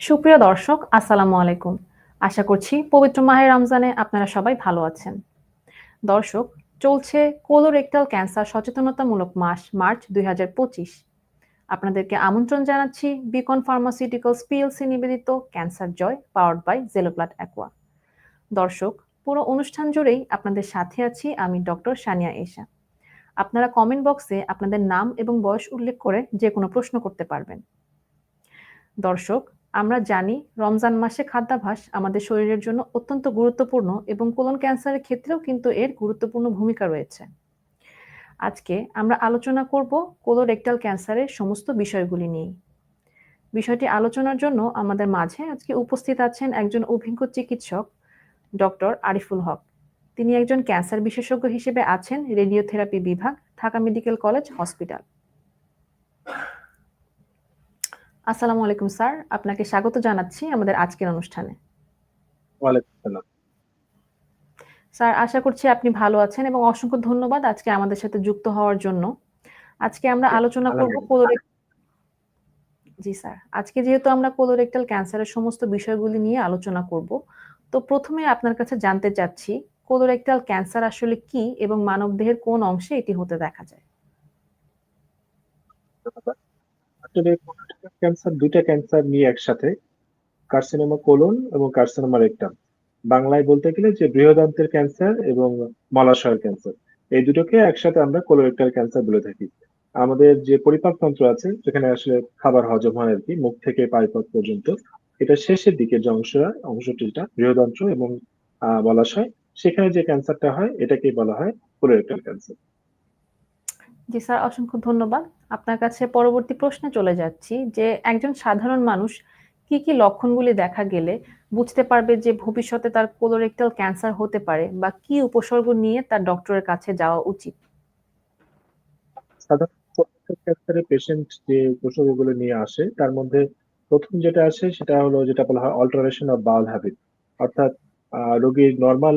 সুপ্রিয় দর্শক, আসসালামু আলাইকুম। আশা করছি পবিত্র মাহে রমজানে আপনারা সবাই ভালো আছেন। দর্শক, চলছে কোলোরেক্টাল ক্যান্সার সচেতনতামূলক মাস, মার্চ দুই হাজার পঁচিশ। আপনাদেরকে আমন্ত্রণ জানাচ্ছি বিকন ফার্মাসিউটিক্যালস পিএলসি নিবেদিত ক্যান্সার জয় পাওয়ার্ড বাই জেলোপ্লাট অ্যাকোয়া দর্শক, পুরো অনুষ্ঠান জুড়েই আপনাদের সাথে আছি আমি ডক্টর সানিয়া এশা। আপনারা কমেন্ট বক্সে আপনাদের নাম এবং বয়স উল্লেখ করে যে কোনো প্রশ্ন করতে পারবেন। দর্শক আমরা জানি রমজান মাসে খাদ্যাভাস আমাদের শরীরের জন্য অত্যন্ত গুরুত্বপূর্ণ এবং কোলন ক্যান্সারের ক্ষেত্রেও কিন্তু এর গুরুত্বপূর্ণ ভূমিকা রয়েছে। আজকে আমরা আলোচনা করব কোলোরেক্টাল ক্যান্সারের সমস্ত বিষয়গুলি নিয়ে বিষয়টি আলোচনার জন্য আমাদের মাঝে আজকে উপস্থিত আছেন একজন অভিজ্ঞ চিকিৎসক, ডক্টর আরিফুল হক। তিনি একজন ক্যান্সার বিশেষজ্ঞ হিসেবে আছেন রেডিওথেরাপি বিভাগ, ঢাকা মেডিকেল কলেজ হসপিটাল। আসসালামু আলাইকুম স্যার। আপনাকে স্বাগত জানাচ্ছি আমাদের আজকের অনুষ্ঠানে। স্যার আশা করছি আপনি ভালো আছেন এবং অসংখ্য ধন্যবাদ আজকে আমাদের সাথে যুক্ত হওয়ার জন্য। আজকে আমরা আলোচনা করব জি স্যার। আজকে যেহেতু আমরা কোলোরেক্টাল ক্যান্সারের সমস্ত বিষয়গুলি নিয়ে আলোচনা করব তো প্রথমে আপনার কাছে জানতে চাচ্ছি কোলোরেক্টাল ক্যান্সার আসলে কি এবং মানবদেহের কোন অংশে এটি হতে দেখা যায়? আসলে ক্যান্সার দুইটা ক্যান্সার নিয়ে একসাথে কার্সিনোমা কোলন এবং কার্সিনোমা রেকটাম বাংলায় বলতে গেলে যে বৃহদান্তের ক্যান্সার এবং মলাশয়ের ক্যান্সার এই দুটোকে একসাথে আমরা কোলোরেক্টাল ক্যান্সার বলে থাকি। আমাদের যে পরিপাক তন্ত্র আছে, যেখানে আসলে খাবার হজম হয় আর কি, মুখ থেকে পাইপথ পর্যন্ত, এটা শেষের দিকে যে অংশ, অংশটিটা বৃহদন্ত্র এবং মলাশয়, সেখানে যে ক্যান্সারটা হয় এটাকে বলা হয় কোলোরেক্টাল ক্যান্সার জি স্যার, অসংখ্য ধন্যবাদ। আপনার কাছে পরবর্তী প্রশ্নে চলে যাচ্ছি, যে একজন সাধারণ মানুষ কি কি লক্ষণগুলি দেখা গেলে বুঝতে পারবে যে ভবিষ্যতে তার কোলোরেক্টাল ক্যান্সার হতে পারে বা কি উপসর্গ নিয়ে তার ডক্টরের কাছে যাওয়া উচিত? ক্যান্সারের পেশেন্ট যে উপসর্গগুলো নিয়ে আসে, তার মধ্যে প্রথম যেটা আসে সেটা হলো যেটা বলা হয় অল্টারেশন অফ বাউল হ্যাবিট অর্থাৎ রোগীর নর্মাল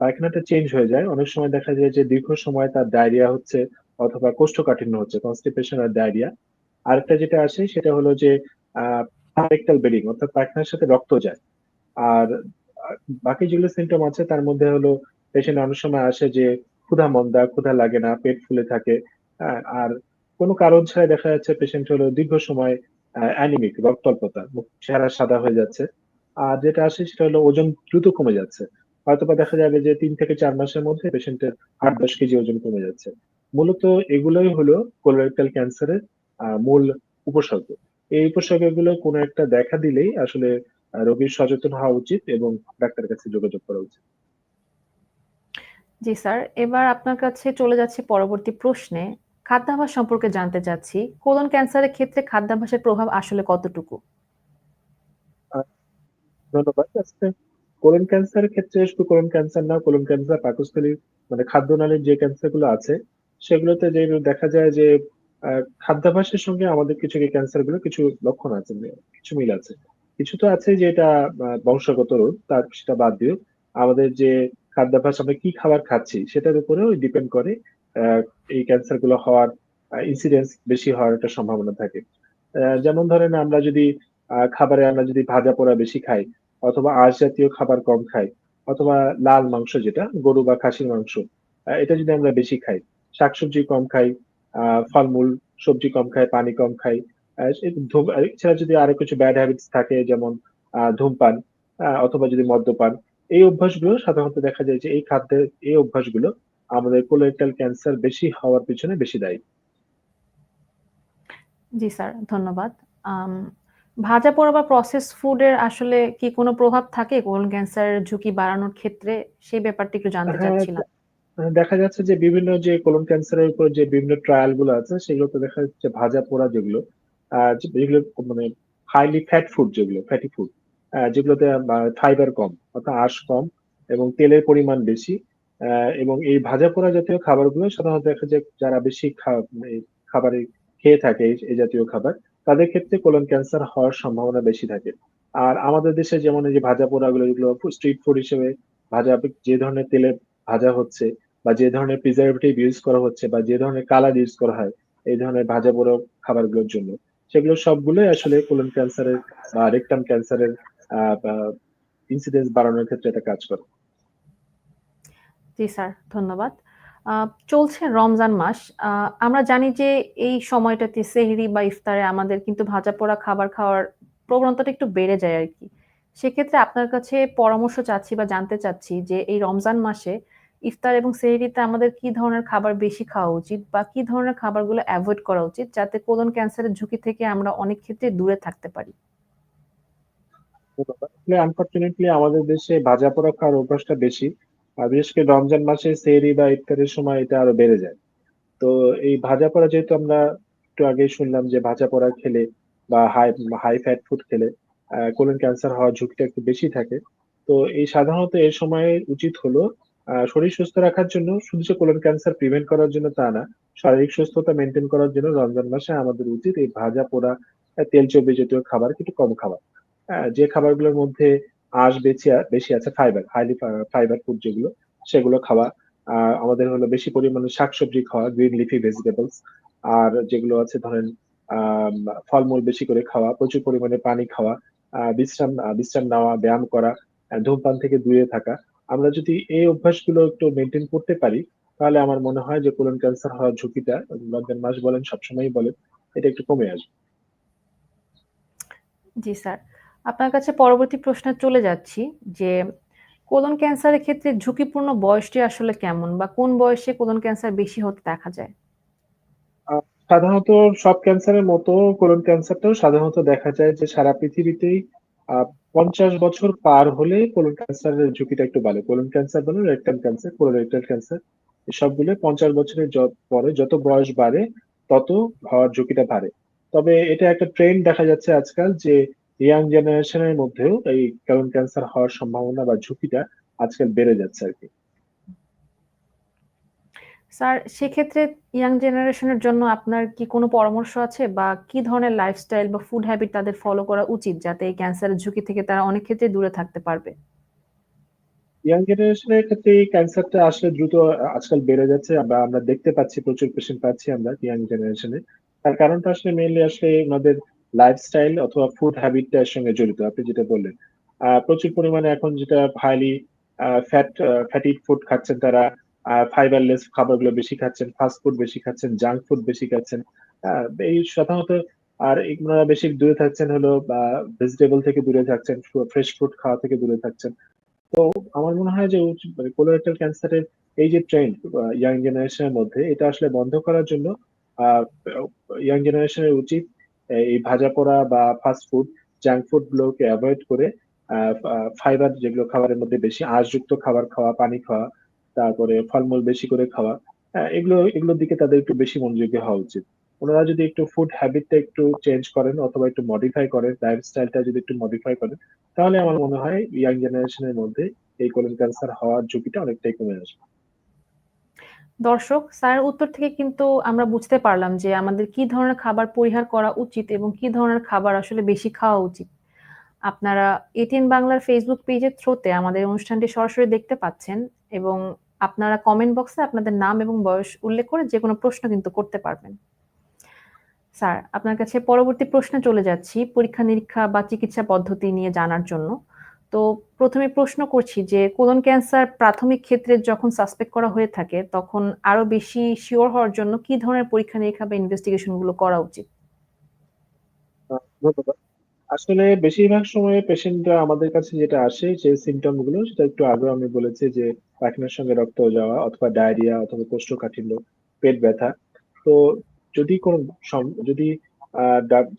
পায়খানাটা চেঞ্জ হয়ে যায়। অনেক সময় দেখা যায় যে দীর্ঘ সময় তার ডায়রিয়া হচ্ছে অথবা কোষ্ঠকাঠিন্য হচ্ছে কনস্টিপেশন আর ডায়রিয়া আরেকটা যেটা আসে সেটা হলো যে রেক্টাল বেডিং অর্থাৎ পায়খানার সাথে রক্ত যায়। আর বাকি যেগুলো সিমটম আছে, তার মধ্যে হলো পেশেন্ট অনেক সময় আসে যে, ক্ষুধা মন্দা, ক্ষুধা লাগে না, পেট ফুলে থাকে। আর কোনো কারণ ছাড়াই দেখা যাচ্ছে পেশেন্ট হলো দীর্ঘ সময় অ্যানিমিক রক্তল্পতা চেহারা সাদা হয়ে যাচ্ছে। আর যেটা আসে, সেটা হলো ওজন দ্রুত কমে যাচ্ছে। হয়তোবা দেখা যাবে যে, তিন থেকে চার মাসের মধ্যে পেশেন্টের আট দশ কেজি ওজন কমে যাচ্ছে। মূলত এগুলোই হলো কোলোরেক্টাল ক্যান্সারের মূল উপসর্গ। এই উপসর্গগুলো কোনো একটা দেখা দিলেই আসলে রোগীর সচেতন হওয়া উচিত এবং ডাক্তারের কাছে যোগাযোগ করা উচিত। জি স্যার এবার আপনার কাছে চলে যাচ্ছে পরবর্তী প্রশ্নে খাদ্যাভ্যাস সম্পর্কে জানতে চাচ্ছি কোলন ক্যান্সারের ক্ষেত্রে খাদ্যাভ্যাসের প্রভাব আসলে কতটুকু? ধন্যবাদ আজকে কোলন ক্যান্সারের ক্ষেত্রে শুধু কোলন ক্যান্সার না কোলন ক্যান্সার পাকস্থলী মানে খাদ্যনালীর যে ক্যান্সারগুলো আছে সেগুলোতে যে দেখা যায় যে খাদ্যাভ্যাসের সঙ্গে আমাদের কিছু ক্যান্সারগুলো কিছু লক্ষণ আছে কিছু মিল আছে। কিছু তো আছে যে এটা বংশগত রোগ, তার সেটা বাদ দিও আমাদের যে খাদ্যাভ্যাস আমরা কি খাবার খাচ্ছি সেটার উপরেও ডিপেন্ড করে এই ক্যান্সারগুলো হওয়ার ইনসিডেন্স বেশি হওয়ার একটা সম্ভাবনা থাকে। যেমন ধরেন আমরা যদি খাবারে আমরা যদি ভাজা পোড়া বেশি খাই, অথবা আঁশ জাতীয় খাবার কম খাই, অথবা লাল মাংস যেটা, গরু বা খাসির মাংস এটা যদি আমরা বেশি খাই শাকসবজি কম খাই ফলমূল সবজি কম খাই পানি কম খাই। এছাড়া যদি আরও কিছু ব্যাড হ্যাবিটস থাকে যেমন ধূমপান অথবা যদি মদ্যপান এই অভ্যাসগুলো সাধারণত দেখা যায় যে এই খাদ্যের এই অভ্যাসগুলো আমাদের কোলোরেক্টাল ক্যান্সার বেশি হওয়ার পিছনে বেশি দায়ী। জি স্যার ধন্যবাদ। ভাজা পোড়া বা প্রসেস ফুডের আসলে কি কোনো প্রভাব থাকে? কোলন ক্যান্সারের ঝুঁকি বাড়ানোর ক্ষেত্রে সেই ব্যাপারটা একটু জানতে হ্যাঁ, চাচ্ছিলাম। দেখা যাচ্ছে যে বিভিন্ন যে কোলন ক্যান্সারের উপর যে বিভিন্ন ট্রায়ালগুলো আছে, সেগুলোতে দেখা যাচ্ছে ভাজা পোড়া যেগুলো যেগুলো মানে হাইলি ফ্যাট ফুড যেগুলো ফ্যাটি ফুড যেগুলোতে ফাইবার কম, অর্থাৎ আঁশ কম এবং তেলের পরিমাণ বেশি এবং এই ভাজা পোড়া জাতীয় খাবারগুলো সাধারণত দেখা যায় যারা বেশি খাবারে খেয়ে থাকে এই জাতীয় খাবার, তাদের ক্ষেত্রে কোলন ক্যান্সার হওয়ার সম্ভাবনা বেশি থাকে। আর আমাদের দেশে যেমন এই যে ভাজা পোড়া গুলো যেগুলো স্ট্রিট ফুড হিসেবে ভাজা, যে ধরনের তেলে ভাজা হচ্ছে বা যে ধরনের প্রিজারভেটিভ ইউজ করা হচ্ছে বা যে ধরনের কালার ইউজ করা হয় এই ধরনের ভাজা পোড়া খাবারগুলোর জন্য, সেগুলো সবগুলোই আসলে কোলন ক্যান্সারের বা রেকটাম ক্যান্সারের ইনসিডেন্স বাড়ানোর ক্ষেত্রে এটা কাজ করে। জি স্যার, ধন্যবাদ। চলছে রমজান মাস। আমরা জানি যে এই সময়টাতে সেহরি বা ইফতারে আমাদের কিন্তু ভাজা পোড়া খাবার খাওয়ার প্রবণতাটা একটু বেড়ে যায় আর কি। সেক্ষেত্রে আপনার কাছে পরামর্শ চাচ্ছি বা জানতে চাচ্ছি যে এই রমজান মাসে ইফতার এবং সেহরিতে আমাদের কি ধরনের খাবার বেশি খাওয়া উচিত বা কি ধরনের খাবারগুলো অ্যাভয়েড করা উচিত যাতে কোলন ক্যান্সারের ঝুঁকি থেকে আমরা অনেক ক্ষেত্রে দূরে থাকতে পারি? আনফরচুনেটলি আমাদের দেশে ভাজা পোড়া খাওয়ার অভ্যাসটা বেশি, আর বিশেষ করে রমজান মাসে সেহরি বা ইফতারের সময় এটা আরও বেড়ে যায়। তো এই ভাজা পোড়া যেহেতু আমরা একটু আগে শুনলাম যে ভাজা পোড়া খেলে বা হাই হাই ফ্যাট ফুড খেলে কোলন ক্যান্সার হওয়ার ঝুঁকিটা একটু বেশি থাকে। তো এই সাধারণত এই সময়ে উচিত হলো শরীর সুস্থ রাখার জন্য, শুধু যে কোলন ক্যান্সার প্রিভেন্ট করার জন্য তা না, শারীরিক সুস্থতা মেনটেন করার জন্য রমজান মাসে আমাদের উচিত এই ভাজা পোড়া তেল চর্বি জাতীয় খাবার একটু কম খাওয়া যে খাবারগুলোর মধ্যে আঁশ বেশি বেশি আছে ফাইবার হাইলি ফাইবার ফুড যেগুলো, সেগুলো খাওয়া আমাদের হলো বেশি পরিমাণে শাকসবজি খাওয়া গ্রিন লিফি ভেজিটেবলস আর যেগুলো আছে ধরেন ফলমূল বেশি করে খাওয়া, প্রচুর পরিমাণে পানি খাওয়া বিশ্রাম বিশ্রাম নেওয়া, ব্যায়াম করা ধূমপান থেকে দূরে থাকা। আমরা যদি এই অভ্যাসগুলো একটু মেনটেন করতে পারি, তাহলে আমার মনে হয় যে কোলন ক্যান্সার হওয়ার ঝুঁকিটা, রমজান মাস বলেন, সবসময়ই বলেন, এটা একটু কমে আসবে। জি স্যার। আপনার কাছে পরবর্তী প্রশ্নে চলে যাচ্ছি যে কোলন ক্যান্সারের ক্ষেত্রে ঝুঁকিপূর্ণ বয়সটি আসলে কেমন বা কোন বয়সে কোলন ক্যান্সার বেশি হতে দেখা যায়? সাধারণত সব ক্যান্সারের মতো কোলন ক্যান্সারটাও সাধারণত দেখা যায় যে সারা পৃথিবীতেই পঞ্চাশ বছর পার হলে কোলন ক্যান্সারের ঝুঁকিটা একটু বাড়ে। কোলন ক্যান্সার বলো রেকটাম ক্যান্সার কোলোরেক্টাল ক্যান্সার সবগুলো পঞ্চাশ বছরের পরে যত বয়স বাড়ে, তত হওয়ার ঝুঁকিটা বাড়ে। তবে এটা একটা ট্রেন্ড দেখা যাচ্ছে আজকাল যে ইয়াং জেনারেশনের মধ্যেও এই কোলন ক্যান্সার হওয়ার সম্ভাবনা বা ঝুঁকিটা আজকাল বেড়ে যাচ্ছে আর কি। স্যার, সেক্ষেত্রে ইয়াং জেনারেশনের জন্য আপনার কি কোনো পরামর্শ আছে? বা কি ধরনের লাইফস্টাইল বা ফুড হ্যাবিট তাদের ফলো করা উচিত যাতে এই ক্যান্সারের ঝুঁকি থেকে তারা অনেক ক্ষেত্রে দূরে থাকতে পারবে? ইয়াং জেনারেশনের ক্ষেত্রে এই ক্যান্সারটা আসলে দ্রুত আজকাল বেড়ে যাচ্ছে বা আমরা দেখতে পাচ্ছি, প্রচুর পেশেন্ট পাচ্ছি আমরা ইয়াং জেনারেশনে। তার কারণটা আসলে মেইনলি আসলে ওনাদের লাইফস্টাইল অথবা ফুড হ্যাবিটটার সঙ্গে জড়িত, আপনি যেটা বললেন। প্রচুর পরিমাণে এখন যেটা হাইলি ফ্যাট ফ্যাটি ফুড খাচ্ছেন তারা ফাইবারলেস খাবারগুলো বেশি খাচ্ছেন ফাস্ট ফুড বেশি খাচ্ছেন জাঙ্ক ফুড বেশি খাচ্ছেন। এই সাধারণত আর ওনারা বেশি দূরে থাকছেন হলো ভেজিটেবল থেকে দূরে থাকছেন ফ্রেশ ফুড খাওয়া থেকে দূরে থাকছেন। তো আমার মনে হয় যে কোলোরেক্টাল ক্যান্সারের এই যে ট্রেন্ড ইয়াং জেনারেশনের মধ্যে, এটা আসলে বন্ধ করার জন্য ইয়াং জেনারেশনের উচিত এই ভাজা পোড়া বা ফাস্ট ফুড জাঙ্ক ফুড গুলোকে অ্যাভয়েড করে ফাইবার যেগুলো খাবারের মধ্যে বেশি আঁশযুক্ত খাবার খাওয়া, পানি খাওয়া তারপরে ফলমূল বেশি করে খাওয়া আহ, এগুলো এগুলোর দিকে তাদের একটু বেশি মনোযোগী হওয়া উচিত। ওনারা যদি একটু ফুড হ্যাবিটটা একটু চেঞ্জ করেন অথবা একটু মডিফাই করেন লাইফস্টাইলটা যদি একটু মডিফাই করেন তাহলে আমার মনে হয় ইয়াং জেনারেশনের মধ্যে এই কোলন ক্যান্সার হওয়ার ঝুঁকিটা অনেকটাই কমে আসবে। দর্শক স্যারের উত্তর থেকে কিন্তু আমরা বুঝতে পারলাম যে আমাদের কি ধরনের খাবার পরিহার করা উচিত এবং কি ধরনের খাবার আসলে বেশি খাওয়া উচিত। আপনারা এটিএন বাংলার ফেসবুক পেজের থ্রুতে আমাদের অনুষ্ঠানটি সরাসরি দেখতে পাচ্ছেন এবং আপনারা কমেন্ট বক্সে আপনাদের নাম এবং বয়স উল্লেখ করে যে কোনো প্রশ্ন কিন্তু করতে পারবেন। স্যার আপনার কাছে পরবর্তী প্রশ্নে চলে যাচ্ছি, পরীক্ষা, নিরীক্ষা বা চিকিৎসা পদ্ধতি নিয়ে জানার জন্য। তো প্রথমে প্রশ্ন করছি যে কোলন ক্যান্সার প্রাথমিক ক্ষেত্রে যখন সাসপেক্ট করা হয়ে থাকে, তখন আরও বেশি শিওর হওয়ার জন্য কি ধরনের পরীক্ষা নিরীক্ষা বা ইনভেস্টিগেশনগুলো করা উচিত? ধন্যবাদ। আসলে বেশিরভাগ সময়ে পেশেন্টরা আমাদের কাছে যেটা আসে, যে সিমটমগুলো, সেটা একটু আগে আমি বলেছি যে পায়খানার সঙ্গে রক্ত যাওয়া অথবা ডায়রিয়া অথবা কোষ্ঠকাঠিন্য, পেট ব্যথা। তো যদি কোনো যদি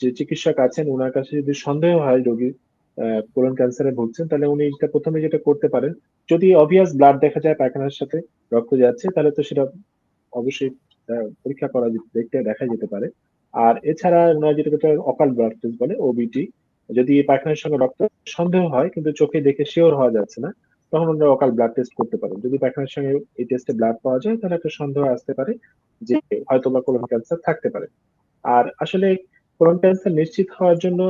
যে চিকিৎসক আছেন ওনার কাছে যদি সন্দেহ হয় রোগী কোলন ক্যান্সারে ভুগছেন, তাহলে উনি এটা প্রথমে যেটা করতে পারেন, যদি অবভিয়াস ব্লাড দেখা যায় পায়খানার সাথে রক্ত যাচ্ছে, তাহলে তো সেটা অবশ্যই পরীক্ষা করা দেখতে দেখা যেতে পারে। আর এছাড়া ওনারা যেটা অকাল ব্লাড টেস্ট বলে ওবিটি যদি পায়খানার সঙ্গে রক্ত সন্দেহ হয়, কিন্তু চোখে দেখে শিওর হওয়া যাচ্ছে না, তখন আমরা অকাল ব্লাড টেস্ট করতে পারেন যদি পায়খানার সঙ্গে এই টেস্টে ব্লাড পাওয়া যায়, তাহলে একটা সন্দেহ আসতে পারে যে হয়তো বা কোলন ক্যান্সার থাকতে পারে। আর আসলে কোলন ক্যান্সার নিশ্চিত হওয়ার জন্য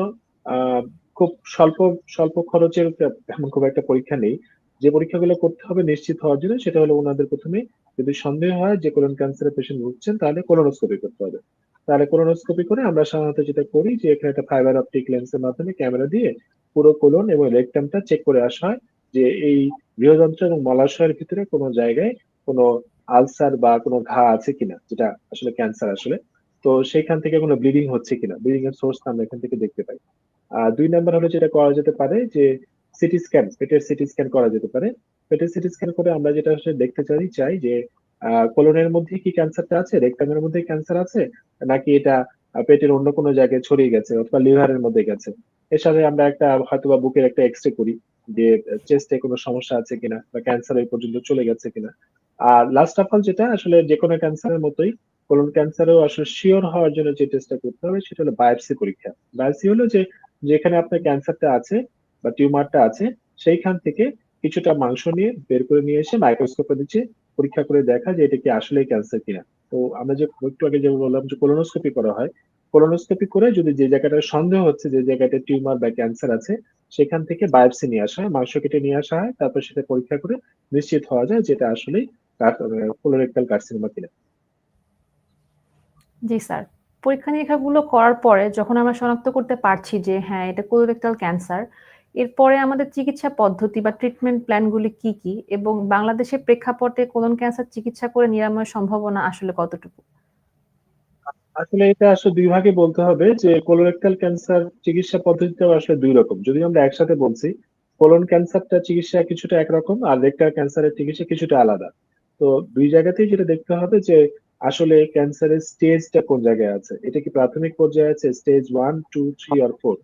খুব স্বল্প স্বল্প খরচের এমন খুব একটা পরীক্ষা নেই। যে পরীক্ষাগুলো করতে হবে নিশ্চিত হওয়ার জন্য, সেটা হলো ওনাদের প্রথমে যদি সন্দেহ হয় যে কোলন ক্যান্সারের পেশেন্ট ভুগছেন, তাহলে কোলোনোস্কোপি করতে হবে। তাহলে কোলোনোস্কোপি করে আমরা সাধারণত যেটা করি যে এখানে একটা ফাইবার অপটিক লেন্সের মাধ্যমে ক্যামেরা দিয়ে পুরো কোলন এবং রেকটামটা চেক করে আসা হয় যে এই বৃহযন্ত্র এবং মলাশয়ের ভিতরে কোনো জায়গায় কোনো আলসার বা কোনো ঘা আছে কিনা, যেটা আসলে ক্যান্সার আসলে। তো সেখান থেকে কোনো ব্লিডিং হচ্ছে কিনা ব্লিডিং এর সোর্স আমরা এখান থেকে দেখতে পাই। আর দুই নাম্বার হলো যেটা করা যেতে পারে যে সিটি স্ক্যান পেটের সিটি স্ক্যান করা যেতে পারে। পেটের সিটি স্ক্যান করে আমরা যেটা আসলে দেখতে চাই চাই যে কোলনের মধ্যে কি ক্যান্সারটা আছে? রেকটামের মধ্যে ক্যান্সার আছে? নাকি এটা পেটের অন্য কোনো জায়গায় ছড়িয়ে গেছে অথবা লিভারের মধ্যে গেছে? এর সাথে আমরা একটা হয়তো বা বুকের একটা এক্স করি যে চেস্টে কোনো সমস্যা আছে কিনা বা ক্যান্সার এই পর্যন্ত চলে গেছে কিনা। আর লাস্ট অফ অল যেটা, আসলে যে কোনো ক্যান্সারের মতোই কোলন ক্যান্সারও আসলে শিওর হওয়ার জন্য যে টেস্টটা করতে হবে সেটা হলো বায়োপসি পরীক্ষা। বায়োপসি হলো যে যেখানে আপনার ক্যান্সারটা আছে বা টিউমারটা আছে, সেইখান থেকে কিছুটা মাংস নিয়ে বের করে নিয়ে এসে মাইক্রোস্কোপে দিচ্ছে পরীক্ষা করে দেখা যে এটা কি আসলে ক্যান্সার কিনা। তো আমরা যে একটু আগে যে বললাম যে কোলোনোস্কোপি করা হয় কোলোনোস্কোপি করে যদি যে জায়গাটা সন্দেহ হচ্ছে যে জায়গাটা টিউমার বা ক্যান্সার আছে, সেখান থেকে বায়োপসি নিয়ে আসা হয় মাংস কেটে নিয়ে আসা হয়, তারপর সেটা পরীক্ষা করে নিশ্চিত হওয়া যায় যেটা আসলে কোলোরেক্টাল কার্সিনোমা কিনা। জি স্যার পরীক্ষা নিরীক্ষাগুলো করার পরে যখন আমরা শনাক্ত করতে পারছি যে হ্যাঁ এটা কোলোরেক্টাল ক্যান্সার এরপরে আমাদের চিকিৎসা পদ্ধতি বা ট্রিটমেন্ট প্ল্যানগুলি কি কি? এবং বাংলাদেশের প্রেক্ষাপটে কোলন ক্যান্সার চিকিৎসা করে নিরাময় সম্ভাবনা আসলে কতটুকু? আসলে এটা আসলে দুই ভাগে বলতে হবে যে কোলোরেক্টাল ক্যান্সার চিকিৎসা পদ্ধতিটাও আসলে দুই রকম। যদি আমরা একসাথে বলছি কোলন ক্যান্সারটা চিকিৎসা কিছুটা একরকম আর রেক্টাল ক্যান্সারের চিকিৎসা কিছুটা আলাদা। তো দুই জায়গাতেই যেটা দেখতে হবে যে আসলে ক্যান্সারের স্টেজটা কোন জায়গায় আছে? এটা কি প্রাথমিক পর্যায়ে আছে? স্টেজ ওয়ান টু থ্রি আর ফোর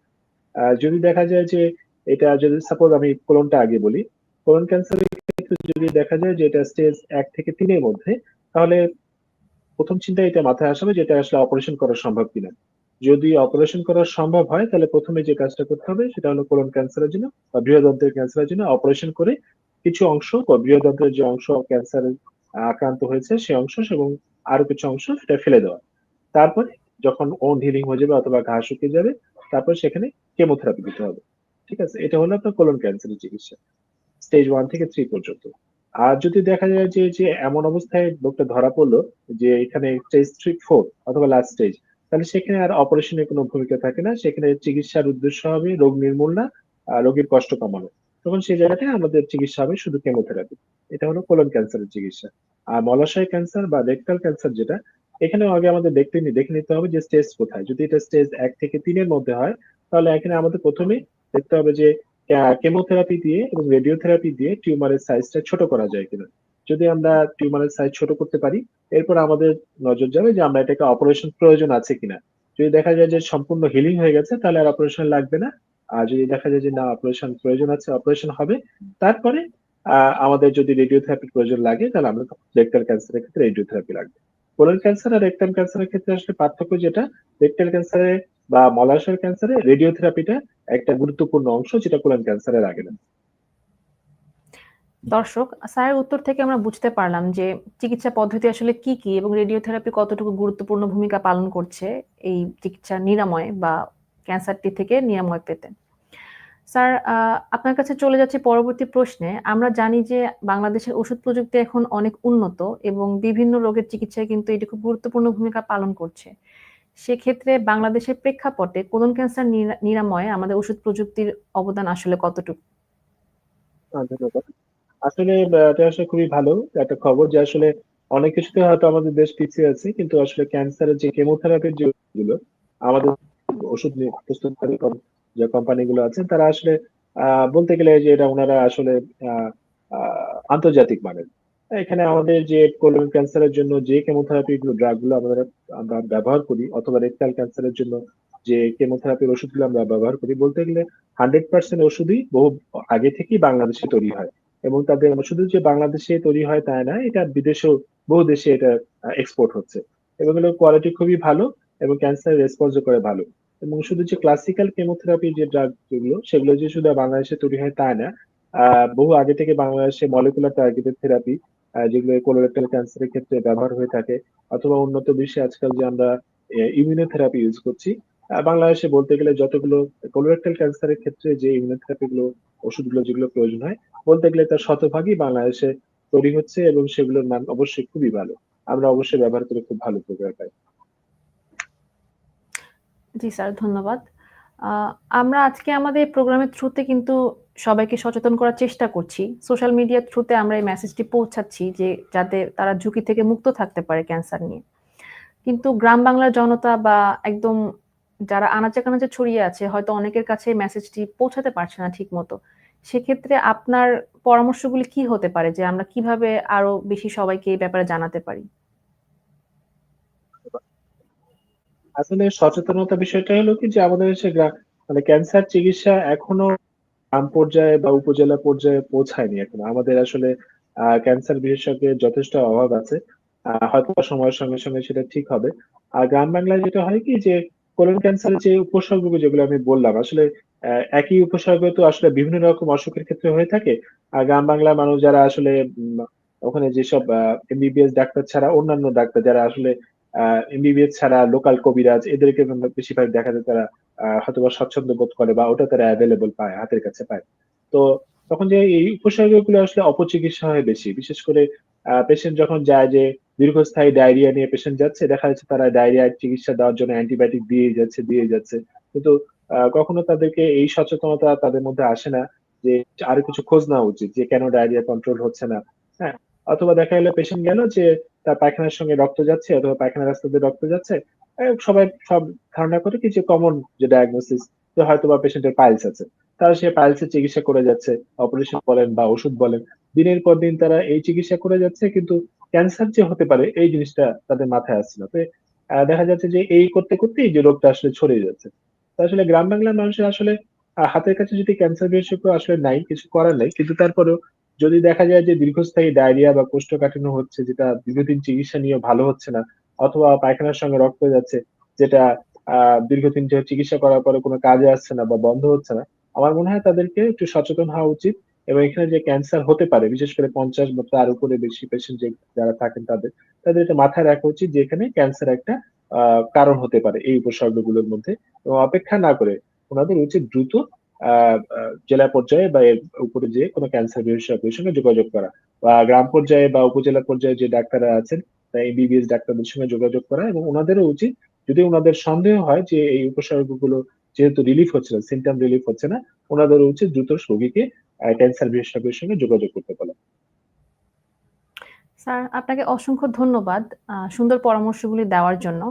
যদি দেখা যায় যে এটা যদি সাপোজ আমি কোলনটা আগে বলি কোলন ক্যান্সারের ক্ষেত্রে যদি দেখা যায় যে এটা স্টেজ এক থেকে তিনের মধ্যে, তাহলে প্রথম চিন্তা এটা মাথায় আসবে যে এটা আসলে অপারেশন করা সম্ভব কিনা। যদি অপারেশন করা সম্ভব হয়, তাহলে প্রথমে যে কাজটা করতে হবে, সেটা হলো কোলন ক্যান্সারের জন্য বা বৃহদন্ত্রের ক্যান্সারের জন্য অপারেশন করে কিছু অংশ বা বৃহদন্ত্রের যে অংশ ক্যান্সার আক্রান্ত হয়েছে সেই অংশ এবং আরও কিছু অংশ সেটা ফেলে দেওয়া। তারপরে যখন ওন হিলিং হয়ে যাবে অথবা ঘা শুকিয়ে যাবে, তারপর সেখানে কেমোথেরাপি দিতে হবে। ঠিক আছে, এটা হলো আপনার কোলন ক্যান্সারের চিকিৎসা স্টেজ ওয়ান থেকে থ্রি পর্যন্ত। আর যদি দেখা যায় যে যে এমন অবস্থায় লোকটা ধরা পড়ল, যে এখানে স্টেজ থ্রি ফোর অথবা লাস্ট স্টেজ তাহলে সেখানে আর অপারেশনের কোনো ভূমিকা থাকে না, সেখানে চিকিৎসার উদ্দেশ্য হবে রোগ নির্মূল নির্মূলনা রোগীর কষ্ট কমানো। তখন সেই জায়গাটায় আমাদের চিকিৎসা হবে শুধু কেমোথেরাপি এটা হলো কোলন ক্যান্সারের চিকিৎসা। আর মলাশয় ক্যান্সার বা রেক্টাল ক্যান্সার যেটা এখানে আগে আমাদের দেখতে দেখে নিতে হবে যে স্টেজ কোথায়। যদি এটা স্টেজ এক থেকে তিনের মধ্যে হয় তাহলে এখানে আমাদের প্রথমে দেখতে হবে যে কেমোথেরাপি দিয়ে এবং রেডিওথেরাপি দিয়ে টিউমারের সাইজটা ছোট করা যায় কিনা। যদি আমরা টিউমারের সাইজ ছোট করতে পারি, এরপর আমাদের নজর যাবে যে আমরা এটাকে অপারেশন প্রয়োজন আছে কিনা। যদি দেখা যায় যে সম্পূর্ণ হিলিং হয়ে গেছে, তাহলে আর অপারেশন লাগবে না। আর যদি দেখা যায় যে না অপারেশন প্রয়োজন আছে অপারেশন হবে। তারপরে আমাদের যদি রেডিওথেরাপির প্রয়োজন লাগে, তাহলে আমরা রেক্টাল ক্যান্সারের ক্ষেত্রে রেডিওথেরাপি লাগবে। কোলন ক্যান্সার আর রেক্টাল ক্যান্সারের ক্ষেত্রে আসলে পার্থক্য যেটা রেক্টাল ক্যান্সারে বা মলাশয়ের ক্যান্সারে রেডিওথেরাপিটা একটা গুরুত্বপূর্ণ অংশ যেটা কোলন ক্যান্সারের আগে না। দর্শক, স্যারের উত্তর থেকে আমরা বুঝতে পারলাম যে চিকিৎসা পদ্ধতি আসলে কি কি এবং রেডিওথেরাপি কতটুকু গুরুত্বপূর্ণ ভূমিকা পালন করছে এই চিকিৎসা নিরাময় বা ক্যান্সারটি থেকে নিরাময় পেতে। স্যার আপনার কাছে চলে যাচ্ছে পরবর্তী প্রশ্নে, আমরা জানি যে বাংলাদেশের ওষুধ প্রযুক্তি এখন অনেক উন্নত এবং বিভিন্ন রোগের চিকিৎসায় কিন্তু এটি খুব গুরুত্বপূর্ণ ভূমিকা পালন করছে। সেক্ষেত্রে বাংলাদেশের প্রেক্ষাপটে কোলন ক্যান্সার নিরাময়ে আমাদের ওষুধ প্রযুক্তির অবদান আসলে কতটুকু? ধন্যবাদ। আসলে এটা আসলে খুবই ভালো একটা খবর যে আসলে অনেক কিছুতে হয়তো আমাদের দেশ পিছিয়ে আছে, কিন্তু আসলে ক্যান্সারের যে কেমোথেরাপির যেগুলো আমাদের ওষুধ প্রস্তুতকারী যে কোম্পানিগুলো আছে, তারা আসলে বলতে গেলে যে এটা ওনারা আসলে আন্তর্জাতিক মানের। এখানে আমাদের যে কোলন ক্যান্সারের জন্য যে কেমোথেরাপি ড্রাগগুলো আমরা আমরা ব্যবহার করি, অথবা রেকটাল ক্যান্সারের জন্য যে কেমোথেরাপির ওষুধগুলো আমরা ব্যবহার করি, বলতে গেলে হান্ড্রেড পার্সেন্ট ওষুধই বহু আগে থেকেই বাংলাদেশে তৈরি হয়। এবং তাদের শুধু যে বাংলাদেশে তৈরি হয় তাই না এটা বিদেশেও, বহু দেশে এটা এক্সপোর্ট হচ্ছে। এবং এগুলো কোয়ালিটি খুবই ভালো এবং ক্যান্সার রেসপন্সও করে ভালো। এবং শুধু যে ক্লাসিক্যাল কেমোথেরাপি যে ড্রাগ যেগুলো, সেগুলো যে শুধু বাংলাদেশে তৈরি হয় তা না বহু আগে থেকে বাংলাদেশে মলিকুলার টার্গেটেড থেরাপি যেগুলো কোলোরেক্টাল ক্যান্সারের ক্ষেত্রে ব্যবহার হয়ে থাকে অথবা উন্নত বিশ্বে আজকাল যে আমরা ইমিউনোথেরাপি ইউজ করছি বাংলাদেশে বলতে গেলে যতগুলো কোলোরেক্টাল ক্যান্সারের ক্ষেত্রে যে ইমিউনোথেরাপি গুলো ওষুধগুলো যেগুলো প্রয়োজন হয় বলতে গেলে তার শতভাগই বাংলাদেশে তৈরি হচ্ছে এবং সেগুলোর মান অবশ্যই খুবই ভালো আমরা অবশ্যই ব্যবহার করে খুব ভালো উপকার পাই জি স্যার, ধন্যবাদ। আমরা আজকে আমাদের প্রোগ্রামের থ্রুতে কিন্তু সবাইকে সচেতন করার চেষ্টা করছি। সোশ্যাল মিডিয়ার থ্রুতে আমরা এই মেসেজটি পৌঁছাচ্ছি যে, যাতে তারা ঝুঁকি থেকে মুক্ত থাকতে পারে ক্যান্সার নিয়ে। কিন্তু গ্রাম বাংলার জনতা বা একদম যারা আনাচে-কানাচে ছড়িয়ে আছে, হয়তো অনেকের কাছে মেসেজটি পৌঁছাতে পারছে না ঠিক মতো সেক্ষেত্রে আপনার পরামর্শগুলি কি হতে পারে যে, আমরা কীভাবে আরও বেশি সবাইকে এই ব্যাপারে জানাতে পারি? আসলে সচেতনতা বিষয়টা হলো কি যে, আমাদের দেশে মানে ক্যান্সার চিকিৎসা এখনও গ্রাম পর্যায়ে বা উপজেলা পর্যায়ে পৌঁছায়নি এখন আমাদের আসলে ক্যান্সার বিশেষজ্ঞের যথেষ্ট অভাব আছে। আ হয়তোবা সময়ের সঙ্গে, সঙ্গে সেটা ঠিক হবে। আর গ্রাম বাংলায় যেটা হয় কি যে কোলন ক্যান্সারের যে উপসর্গগুলো যেগুলো আমি বললাম আসলে একই উপসর্গ তো আসলে বিভিন্ন রকম অসুখের ক্ষেত্রে হয়ে থাকে। আর গ্রাম বাংলার মানুষ যারা আসলে ওখানে যেসব এমবিবিএস ডাক্তার ছাড়া অন্যান্য ডাক্তার যারা আসলে এমবিবিএস ছাড়া লোকাল কবিরাজ এদেরকে বেশিরভাগ দেখা যায় তারা আ হয়তোবা স্বচ্ছন্দ বোধ করে বা ওটা তারা এভেইলেবল পায়, হাতের কাছে পায়। তো তখন যে এই উপসর্গগুলো আসলে অপচিকিৎসা হয় বেশি। বিশেষ করে পেশেন্ট যখন যায় যে দীর্ঘস্থায়ী ডায়রিয়া নিয়ে পেশেন্ট যাচ্ছে, দেখা যাচ্ছে তারা ডায়রিয়ার চিকিৎসা দেওয়ার জন্য অ্যান্টিবায়োটিক দিয়ে যাচ্ছে, দিয়ে যাচ্ছে। কিন্তু কখনো তাদেরকে এই সচেতনতা তাদের মধ্যে আসে না যে আরও কিছু খোঁজ নেওয়া উচিত যে কেন ডায়রিয়া কন্ট্রোল হচ্ছে না। হ্যাঁ? অথবা দেখা গেল পেশেন্ট গেল যে তার পায়খানার সঙ্গে রক্ত যাচ্ছে অথবা পায়খানার রাস্তা দিয়ে রক্ত যাচ্ছে। সবাই সব ধারণা করে কি যে কমন যে ডায়াগনোসিস যে হয়তোবা পেশেন্টের পাইলস আছে। তারা সে পাইলসের চিকিৎসা করে যাচ্ছে। অপারেশন বলেন বা ওষুধ বলেন। দিনের পর দিন তারা এই চিকিৎসা করে যাচ্ছে কিন্তু ক্যান্সার যে হতে পারে এই জিনিসটা তাদের মাথায় আসছে না। তো দেখা যাচ্ছে যে এই করতে, করতেই যে রোগটা আসলে ছড়িয়ে যাচ্ছে। আসলে গ্রাম বাংলার মানুষের আসলে হাতের কাছে যদি ক্যান্সার বিশেষজ্ঞ আসলে নাই, কিছু করার নাই। কিন্তু তারপরেও যদি দেখা যায় যে দীর্ঘস্থায়ী ডায়রিয়া বা কোষ্ঠকাঠিন্য হচ্ছে যেটা দীর্ঘদিন চিকিৎসা নিয়েও ভালো হচ্ছে না অথবা পায়খানার সঙ্গে রক্ত যাচ্ছে যেটা দীর্ঘদিন ধরে চিকিৎসা করার পরে কোনো কাজে আসছে না বা বন্ধ হচ্ছে না। আমার মনে হয় তাদেরকে একটু সচেতন হওয়া উচিত এবং এখানে যে ক্যান্সার হতে পারে বিশেষ করে ৫০ বা তার উপরে বেশি পেশেন্ট যে যারা থাকেন তাদের, তাদের এটা মাথায় রাখা উচিত যে এখানে ক্যান্সার একটা কারণ হতে পারে এই উপসর্গগুলোর মধ্যে এবং অপেক্ষা না করে ওনাদের উচিত দ্রুত জেলা পর্যায়ে বা এর উপরে যে কোনো ক্যান্সার বিশেষজ্ঞের সঙ্গে যোগাযোগ করা। বা গ্রাম পর্যায়ে বা উপজেলা পর্যায়ে যে ডাক্তাররা আছেন, এমবিবিএস ডাক্তারদের সঙ্গে যোগাযোগ করা এবং ওনাদেরও উচিত যদি ওনাদের সন্দেহ হয় যে এই উপসর্গগুলো যেহেতু রিলিফ হচ্ছে না, সিম্পটম রিলিফ হচ্ছে না, উনাদেরও উচিত দ্রুত রোগীকে ক্যান্সার বিশেষজ্ঞের সঙ্গে যোগাযোগ করতে বলা। স্যার আপনাকে অসংখ্য ধন্যবাদ সুন্দর পরামর্শগুলি দেওয়ার জন্য।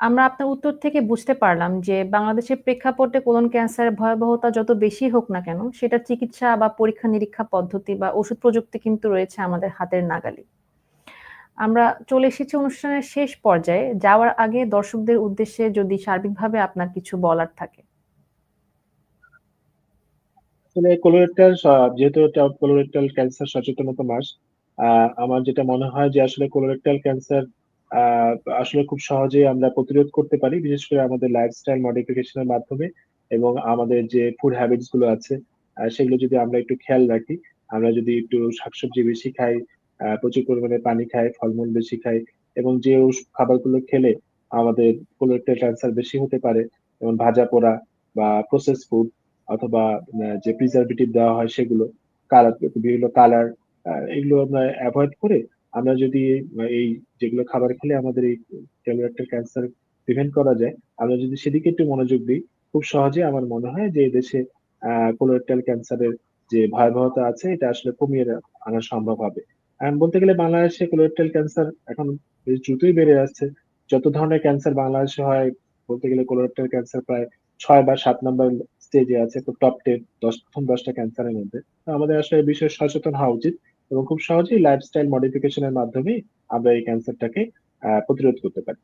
আমরা আপনার উত্তর থেকে বুঝতে পারলাম যে বাংলাদেশের প্রেক্ষাপটে কোলন ক্যান্সারের ভয়াবহতা যত বেশি হোক না কেন, সেটা চিকিৎসা বা পরীক্ষা-নিরীক্ষা পদ্ধতি বা ওষুধ প্রযুক্তি কিন্তু রয়েছে আমাদের হাতের নাগালে। আমরা চলে এসেছি অনুষ্ঠানের শেষ পর্যায়ে। যাওয়ার আগে দর্শকদের উদ্দেশ্যে যদি সার্বিকভাবে আপনার কিছু বলার থাকে? আসলে কোলোরেক্টাল যেহেতু কোলোরেক্টাল ক্যান্সার সচেতনতা মাস, আমার যেটা মনে হয় যে আসলে কোলোরেক্টাল ক্যান্সার আসলে খুব সহজেই আমরা প্রতিরোধ করতে পারি। বিশেষ করে আমাদের লাইফস্টাইল মডিফিকেশন এর মাধ্যমে এবং আমাদের যে ফুড হ্যাবিটসগুলো আছে, সেগুলো যদি আমরা একটু খেয়াল রাখি, আমরা যদি একটু শাকসবজি বেশি খাই, প্রচুর পরিমাণে পানি খাই, ফলমূল বেশি খাই এবং যে খাবারগুলো খেলে আমাদের কোলোরেক্টাল ক্যান্সার বেশি হতে পারে, যেমন ভাজা-পোড়া বা প্রসেস ফুড অথবা যে প্রিজারভেটিভ দেওয়া হয় সেগুলো, কালার বিভিন্ন কালার এগুলো আমরা অ্যাভয়েড করে আমরা যদি এই যেগুলো খাবার খেলে আমাদের এই কোলোরেক্টাল ক্যান্সার প্রিভেন্ট করা যায়, আমরা যদি সেদিকে একটু মনোযোগ দিই খুব সহজেই আমার মনে হয় যে এদেশে আ কোলোরেক্টাল ক্যান্সারের যে ভয়াবহতা আছে এটা আসলে কমিয়ে আনা সম্ভব হবে। বলতে গেলে বাংলাদেশে কোলোরেক্টাল ক্যান্সার এখন দ্রুতই বেড়ে যাচ্ছে। যত ধরনের ক্যান্সার বাংলাদেশে হয়, বলতে গেলে কোলোরেক্টাল ক্যান্সার প্রায় ছয় বা সাত নম্বর স্টেজে আছে। টপ টেন দশ প্রথম ১০ টা ক্যান্সারের মধ্যে। আমাদের আসলে বিষয়ে সচেতন হওয়া উচিত এবং খুব সহজেই লাইফস্টাইল মডিফিকেশন এর মাধ্যমেই আমরা এই ক্যান্সারটাকে প্রতিরোধ করতে পারি।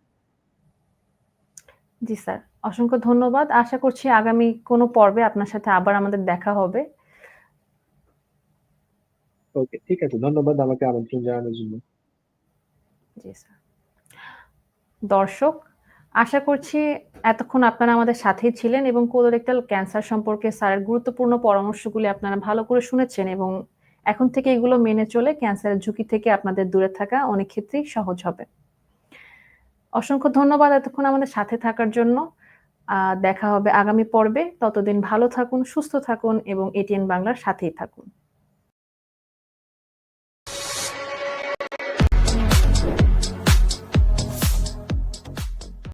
জি স্যার, অসংখ্য ধন্যবাদ। আশা করছি আগামী কোনো পর্বে আপনার সাথে আবার আমাদের দেখা হবে। ওকে, ঠিক আছে। ধন্যবাদ আমাকে আমন্ত্রণ জানানোর জন্য। জি স্যার। দর্শক, আশা করছি এতক্ষণ আপনারা আমাদের সাথেই ছিলেন এবং কোলোরেক্টাল ক্যান্সার সম্পর্কে স্যারের গুরুত্বপূর্ণ পরামর্শগুলি আপনারা ভালো করে শুনেছেন এবং এখন থেকে এগুলো মেনে চলে ক্যান্সারের ঝুঁকি থেকে আপনাদের দূরে থাকা অনেক ক্ষেত্রেই সহজ হবে। অসংখ্য ধন্যবাদ এতক্ষণ আমাদের সাথে থাকার জন্য। দেখা হবে আগামী পর্বে। ততদিন ভালো থাকুন, সুস্থ থাকুন এবং এটিএন বাংলার সাথেই থাকুন।